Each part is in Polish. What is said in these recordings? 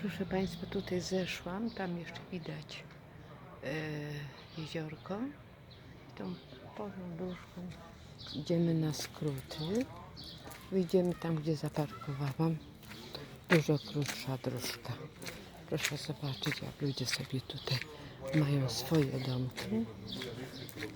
Proszę Państwa, tutaj zeszłam, tam jeszcze widać e, jeziorko. Tą porą dróżką idziemy na skróty. Wyjdziemy tam, gdzie zaparkowałam. Dużo krótsza dróżka. Proszę zobaczyć, jak ludzie sobie tutaj mają swoje domki.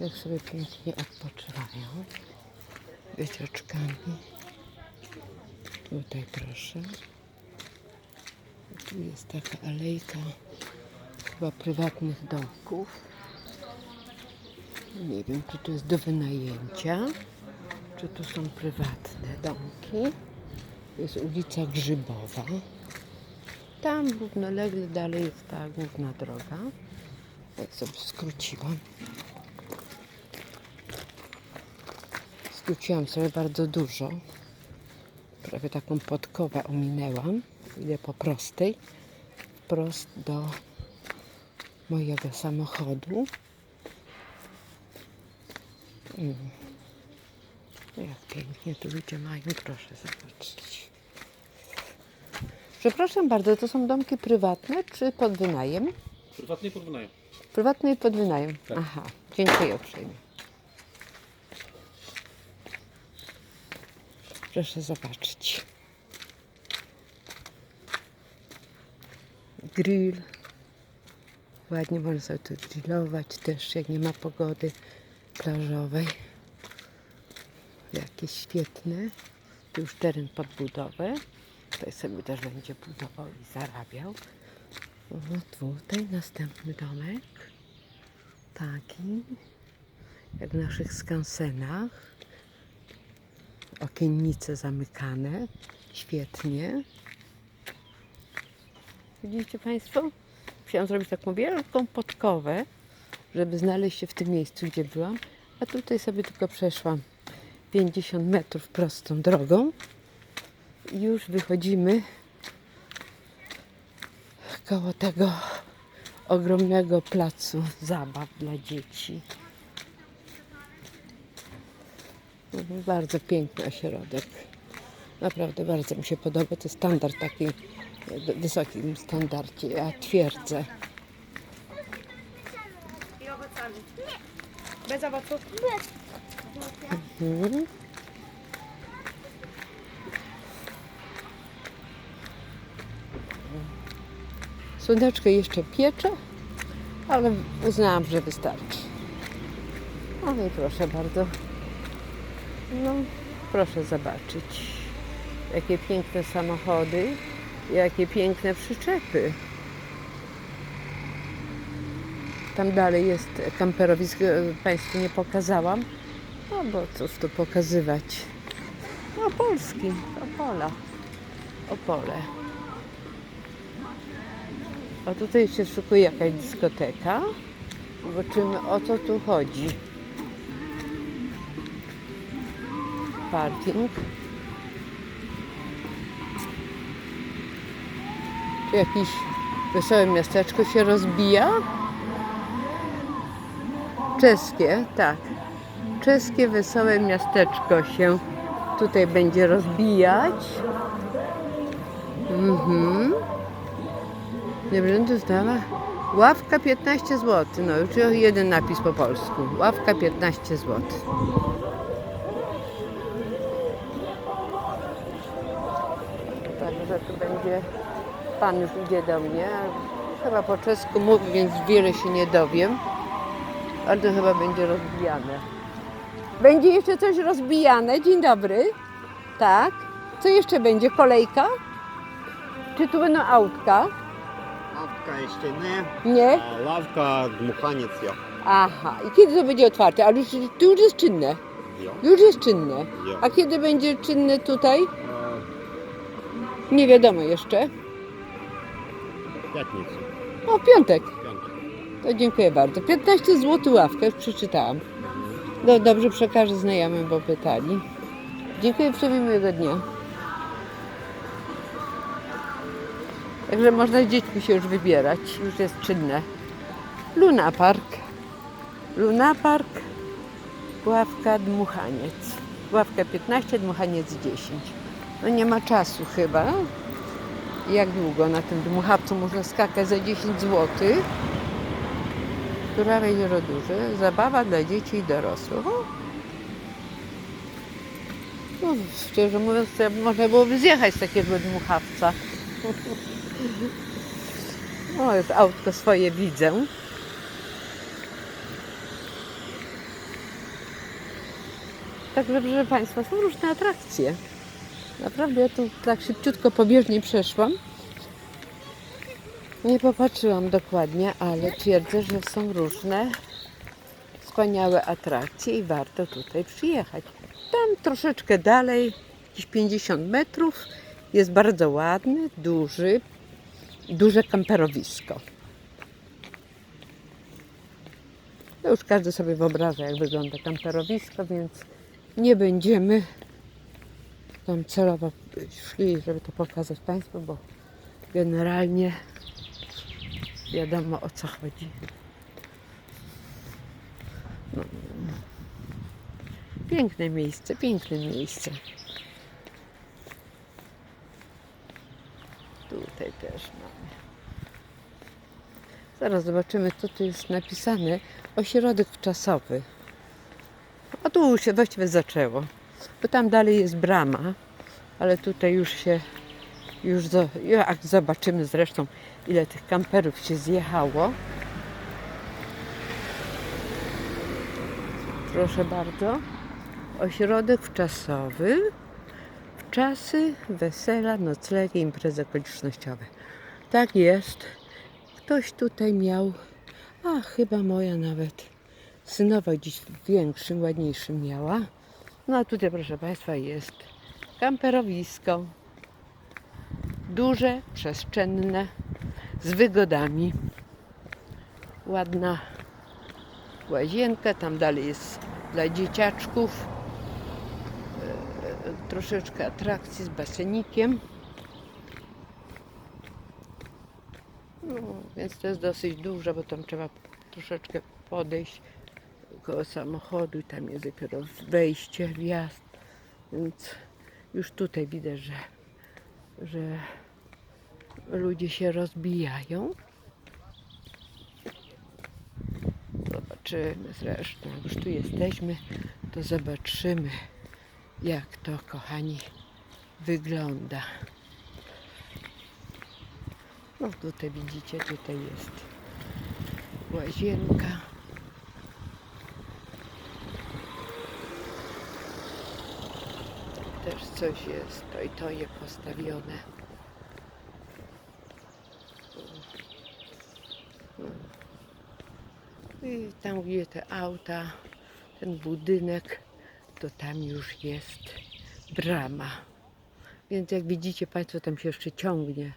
Jak sobie pięknie odpoczywają. Wieczorczkami. Tutaj proszę. Tu jest taka alejka chyba prywatnych domków. Nie wiem, czy to jest do wynajęcia, czy tu są prywatne domki. To jest ulica Grzybowa. Tam równolegle dalej jest ta główna droga. Tak sobie skróciłam. Skróciłam sobie bardzo dużo. Prawie taką podkowę ominęłam. Idę po prostej. Wprost do mojego samochodu. Mm. Jak pięknie tu ludzie mają, proszę zobaczyć. Przepraszam bardzo, to są domki prywatne czy pod wynajem? Prywatnie pod wynajem. Prywatny i pod wynajem. Tak. Aha, dziękuję uprzejmie. Proszę zobaczyć. Grill. Ładnie można sobie tu grillować też, jak nie ma pogody plażowej. Jakie świetne. Tu już teren pod budowę. Tutaj sobie też będzie budował i zarabiał. O, tutaj następny domek. Taki. Jak w naszych skansenach. Okiennice zamykane. Świetnie. Widzicie Państwo? Musiałam zrobić taką wielką podkowę, żeby znaleźć się w tym miejscu, gdzie byłam. A tutaj sobie tylko przeszłam 50 metrów prostą drogą. I już wychodzimy koło tego ogromnego placu zabaw dla dzieci. Bardzo piękny ośrodek. Naprawdę bardzo mi się podoba. To standard taki w wysokim standardzie. Ja twierdzę. I owocami. Bez owoców? Mhm. Słoneczko jeszcze piecze, ale uznałam, że wystarczy. Ale proszę bardzo. No, proszę zobaczyć, jakie piękne samochody, jakie piękne przyczepy. Tam dalej jest kamperowisko, Państwu nie pokazałam. No bo cóż tu pokazywać. No Polski, Opola. Opole. A tutaj się szukuje jakaś dyskoteka. Zobaczymy o co tu chodzi. Parking. Jakieś wesołe miasteczko się rozbija. Czeskie, tak czeskie wesołe miasteczko się tutaj będzie rozbijać. Mhm. Będę znała. Ławka 15 zł. No już jeden napis po polsku. Ławka 15 zł. Także tu będzie. Pan już idzie do mnie. Chyba po czesku mówi, więc wiele się nie dowiem. Ale to chyba będzie rozbijane. Będzie jeszcze coś rozbijane. Dzień dobry. Tak. Co jeszcze będzie? Kolejka? Czy tu będą autka? Ławka jeszcze nie, Nie? a ławka dmuchaniec jo. Aha. I kiedy to będzie otwarte? Ale już, tu już jest czynne. jo. Już jest czynne. Jo. A kiedy będzie czynne tutaj? E, Nie wiadomo jeszcze. W piątnicę, O, piątek. piątek. To dziękuję bardzo. 15 zł ławkę, już przeczytałam. No, dobrze przekażę znajomym, bo pytali. Dziękuję, uprzejmie miłego dnia. Także można z dziećmi się już wybierać, już jest czynne. Luna Park. Luna Park, ławka dmuchaniec. Ławka 15, dmuchaniec 10. No nie ma czasu chyba. Jak długo na tym dmuchawcu można skakać za 10 zł. Które jezioro duże. Zabawa dla dzieci i dorosłych. No, szczerze mówiąc, można byłoby zjechać z takiego dmuchawca. O, już autko swoje widzę. Także, proszę Państwa, są różne atrakcje. Naprawdę, ja tu tak szybciutko pobieżnie przeszłam. Nie popatrzyłam dokładnie, ale twierdzę, że są różne wspaniałe atrakcje i warto tutaj przyjechać. Tam troszeczkę dalej, jakieś 50 metrów, jest bardzo ładny, duży, duże kamperowisko. No już każdy sobie wyobraża, jak wygląda kamperowisko, więc nie będziemy tam celowo szli, żeby to pokazać Państwu, bo generalnie wiadomo o co chodzi. No. Piękne miejsce, piękne miejsce. Tutaj też mamy. Zaraz zobaczymy, co tu jest napisane. Ośrodek czasowy. A tu się właściwie zaczęło. Bo tam dalej jest brama, ale tutaj już się, już jak zobaczymy zresztą, ile tych kamperów się zjechało. Proszę bardzo. Ośrodek wczasowy. W czasy wesela, noclegi, imprezy okolicznościowe. Tak jest. Ktoś tutaj miał, a chyba moja nawet synowa dziś większym, ładniejszym miała. No a tutaj, proszę Państwa, jest kamperowisko. Duże, przestrzenne, z wygodami. Ładna łazienka, tam dalej jest dla dzieciaczków. E, Troszeczkę atrakcji z basenikiem. No, więc to jest dosyć duże, bo tam trzeba troszeczkę podejść koło samochodu i tam jest dopiero wejście, wjazd. Więc już tutaj widać, że, że ludzie się rozbijają. Zobaczymy zresztą, już tu jesteśmy, to zobaczymy, jak to, kochani, wygląda. No tutaj widzicie, tutaj jest łazienka. Też coś jest, to i to je postawione. I tam gdzie te auta, ten budynek, to tam już jest brama. Więc jak widzicie Państwo, tam się jeszcze ciągnie,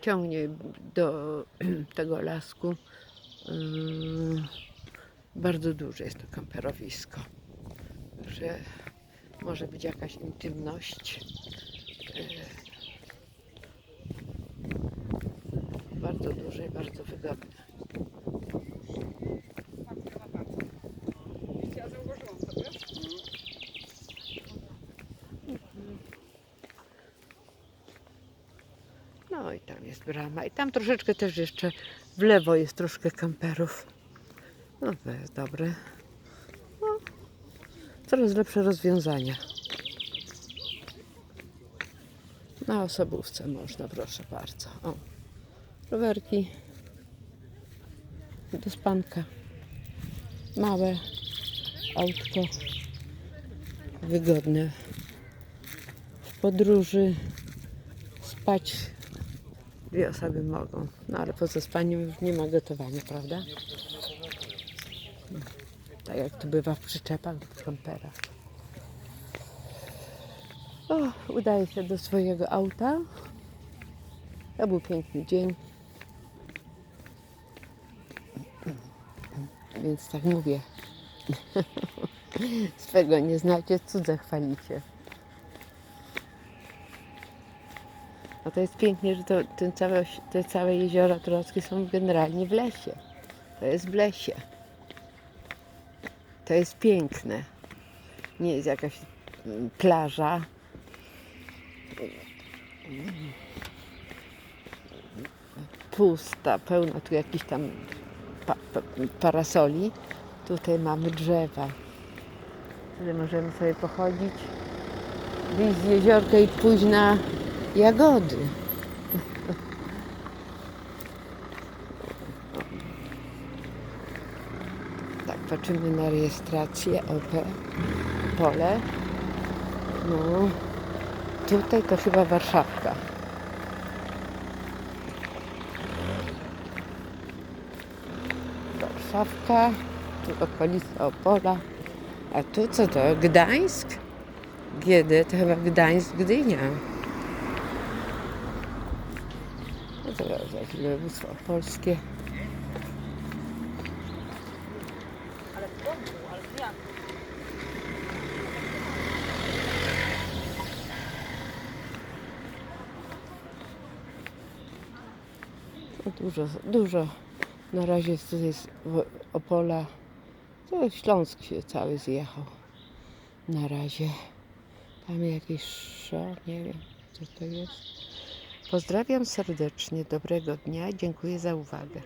ciągnie do tego lasku. Ym, Bardzo duże jest to kamperowisko. Że może być jakaś intymność. Yy, Bardzo duże i bardzo wygodne. No i tam jest brama. I tam troszeczkę też jeszcze w lewo jest troszkę kamperów. No to jest dobre. Coraz lepsze rozwiązania. Na osobówce można, proszę bardzo. O, rowerki do spanka. Małe autko. Wygodne. W podróży spać dwie osoby mogą. No ale poza spaniem już nie ma gotowania, prawda? Tak jak to bywa w przyczepach, w kamperach. O, udaje się do swojego auta. To był piękny dzień. Więc tak mówię. Swego nie znacie, cudze chwalicie. No to jest pięknie, że to, ten całe, te całe jeziora trockie są generalnie w lesie. To jest w lesie. To jest piękne. Nie jest jakaś mm, plaża. pusta, pełno tu jakichś tam pa, pa, parasoli. Tutaj mamy drzewa. Tutaj możemy sobie pochodzić, wyjść z i pójść na jagody. Tak, patrzymy na rejestrację OP, pole. No, tutaj to chyba Warszawka. Warszawka, tu okolica Opola. A tu co to? Gdańsk? GD to chyba Gdańsk, Gdynia. No to jakieś województwo polskie. No Dużo, dużo. Na razie tutaj z Opola. To Śląsk się cały zjechał. Na razie. Tam jakieś szo, nie wiem co to jest. Pozdrawiam serdecznie, dobrego dnia, dziękuję za uwagę.